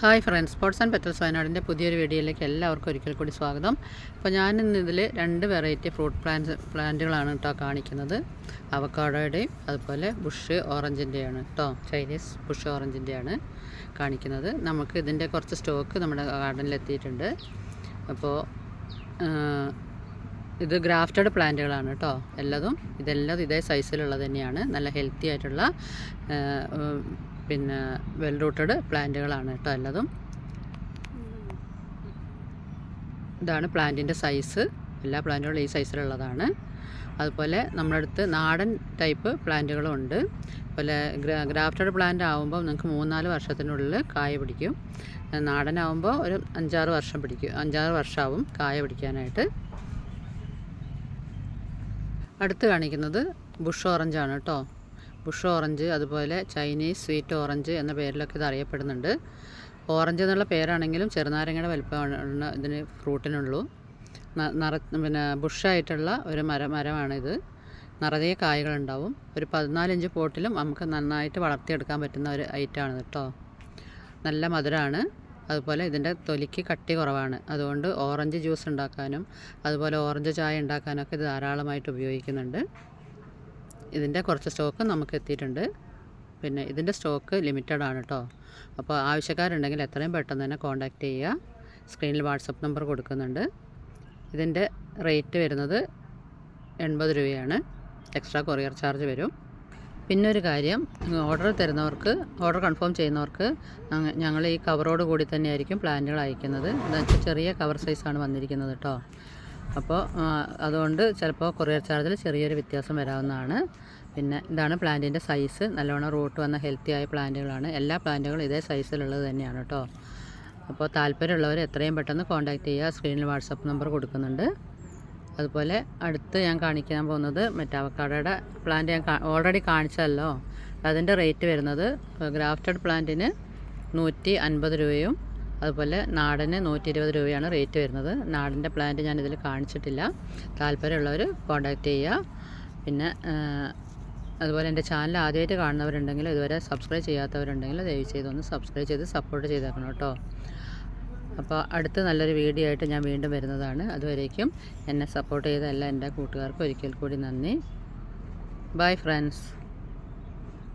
Hi friends sports and petals വയനാടിന്റെ പുതിയൊരു വീഡിയോയിലേക്ക് എല്ലാവർക്കും ഒരിക്കൽ കൂടി സ്വാഗതം. അപ്പോൾ ഞാൻ ഇന്ന് ഇതിൽ രണ്ട് വെറൈറ്റി ഫ്രൂട്ട് പ്ലാന്റ്സ് പ്ലാന്റുകളാണ് കേട്ടോ കാണിക്കുന്നത്. അവക്കാഡോയുടെയും അതുപോലെ ബുഷ് ഓറഞ്ചിന്റെയാണ് കേട്ടോ ചൈനീസ് ബുഷ് ഓറഞ്ചിന്റെയാണ് കാണിക്കുന്നത്. നമുക്ക് ഇതിന്റെ കുറച്ച് സ്റ്റോക്ക് നമ്മുടെ ഗാർഡനിൽ എത്തിയിട്ടുണ്ട്. അപ്പോൾ ഇത് ഗ്രാഫ്റ്റഡ് പ്ലാന്റുകളാണ് കേട്ടോ എല്ലാതും. ഇതെല്ലാം ഇതേ സൈസിലുള്ളത് തന്നെയാണ്. നല്ല ഹെൽത്തി ആയിട്ടുള്ള പിന്നെ വെൽ റൂട്ടഡ് പ്ലാന്റുകളാണ് കേട്ടോ എല്ലതും. ഇതാണ് പ്ലാന്റിന്റെ സൈസ്. എല്ലാ പ്ലാന്റുകളും ഈ സൈസിലുള്ളതാണ്. അതുപോലെ നമ്മുടെ അടുത്ത് നാടൻ ടൈപ്പ് പ്ലാന്റുകളും ഉണ്ട് അതുപോലെ ഗ്രാഫ്റ്റഡ് പ്ലാന്റ് ആകുമ്പോൾ നിങ്ങൾക്ക് മൂന്നാൽ വർഷത്തിനുള്ളിൽ കായ പിടിക്കും. നാടനാകുമ്പോൾ ഒരു അഞ്ചാറ് വർഷം പിടിക്കും. അഞ്ചാറ് വർഷമാവും കായ പിടിക്കാനായിട്ട്. അടുത്ത് കാണിക്കുന്നത് ബുഷ് ഓറഞ്ചാണ് കേട്ടോ. ബുഷ് ഓറഞ്ച് അതുപോലെ ചൈനീസ് സ്വീറ്റ് ഓറഞ്ച് എന്ന പേരിലൊക്കെ ഇത് അറിയപ്പെടുന്നുണ്ട്. ഓറഞ്ച് എന്നുള്ള പേരാണെങ്കിലും ചെറുനാരങ്ങയുടെ വലിപ്പമാണ് ഇതിന് ഫ്രൂട്ടിനുള്ളൂ. നിറ പിന്നെ ബുഷായിട്ടുള്ള ഒരു മര മരമാണിത്. നിറയെ കായകളുണ്ടാവും. ഒരു പതിനാലിഞ്ച് പോട്ടിലും നമുക്ക് നന്നായിട്ട് വളർത്തിയെടുക്കാൻ പറ്റുന്ന ഒരു ഐറ്റമാണ് കേട്ടോ. നല്ല മധുരമാണ് അതുപോലെ ഇതിന്റെ തൊലിക്ക് കട്ടി കുറവാണ്. അതുകൊണ്ട് ഓറഞ്ച് ജ്യൂസ് ഉണ്ടാക്കാനും അതുപോലെ ഓറഞ്ച് ചായ ഉണ്ടാക്കാനൊക്കെ ഇത് ധാരാളമായിട്ട് ഉപയോഗിക്കുന്നുണ്ട്. ഇതിന്റെ കുറച്ച് സ്റ്റോക്ക് നമുക്ക് എത്തിയിട്ടുണ്ട് പിന്നെ ഇതിന്റെ സ്റ്റോക്ക് ലിമിറ്റഡ് ആണ് കേട്ടോ അപ്പോൾ ആവശ്യക്കാരുണ്ടെങ്കിൽ എത്രയും പെട്ടെന്ന് തന്നെ കോൺടാക്റ്റ് ചെയ്യുക. സ്ക്രീനിൽ വാട്സപ്പ് നമ്പർ കൊടുക്കുന്നുണ്ട്. ഇതിന്റെ റേറ്റ് വരുന്നത് എൺപത് രൂപയാണ്. എക്സ്ട്രാ കൊറിയർ ചാർജ് വരും. പിന്നെ ഒരു കാര്യം ഓർഡർ തരുന്നവർക്ക് ഓർഡർ കൺഫേം ചെയ്യുന്നവർക്ക് ഞങ്ങൾ ഈ കവറോട് കൂടി തന്നെയായിരിക്കും പ്ലാന്റുകൾ അയക്കുന്നത്. എന്താ വെച്ചാൽ ചെറിയ കവർ സൈസാണ് വന്നിരിക്കുന്നത് കേട്ടോ അപ്പോൾ അതുകൊണ്ട് ചിലപ്പോൾ കൊറിയർ ചാർജിൽ ചെറിയൊരു വ്യത്യാസം വരാവുന്നതാണ്. പിന്നെ ഇതാണ് പ്ലാന്റിന്റെ സൈസ്. നല്ലോണം റൂട്ട് വന്ന ഹെൽത്തി ആയ പ്ലാന്റുകളാണ്. എല്ലാ പ്ലാന്റുകളും ഇതേ സൈസിലുള്ളത് തന്നെയാണ് കേട്ടോ. അപ്പോൾ താല്പര്യമുള്ളവർ എത്രയും പെട്ടെന്ന് കോൺടാക്റ്റ് ചെയ്യുക. സ്ക്രീനിൽ വാട്സപ്പ് നമ്പർ കൊടുക്കുന്നുണ്ട്. അതുപോലെ അടുത്ത് ഞാൻ കാണിക്കാൻ പോകുന്നത് മെറ്റാവക്കാടയുടെ പ്ലാന്റ് ഞാൻ ഓൾറെഡി കാണിച്ചല്ലോ അതിന്റെ റേറ്റ് വരുന്നത് ഗ്രാഫ്റ്റഡ് പ്ലാന്റിന് നൂറ്റി അൻപത് രൂപയും അതുപോലെ നാടന് നൂറ്റി ഇരുപത് രൂപയാണ് റേറ്റ് വരുന്നത്. നാടിന്റെ പ്ലാന്റ് ഞാൻ ഇതിൽ കാണിച്ചിട്ടില്ല. താല്പര്യമുള്ളവർ കോൺടാക്റ്റ് ചെയ്യുക. പിന്നെ അതുപോലെ എന്റെ ചാനൽ ആദ്യമായിട്ട് കാണുന്നവരുണ്ടെങ്കിൽ ഇതുവരെ സബ്സ്ക്രൈബ് ചെയ്യാത്തവരുണ്ടെങ്കിൽ ദയവ് ചെയ്തൊന്ന് സബ്സ്ക്രൈബ് ചെയ്ത് സപ്പോർട്ട് ചെയ്തേക്കണം കേട്ടോ. അപ്പോൾ അടുത്ത നല്ലൊരു വീഡിയോ ആയിട്ട് ഞാൻ വീണ്ടും വരുന്നതാണ്. അതുവരേക്കും എന്നെ സപ്പോർട്ട് ചെയ്ത എല്ലാ എന്റെ കൂട്ടുകാർക്കും ഒരിക്കൽ കൂടി നന്ദി. Bye friends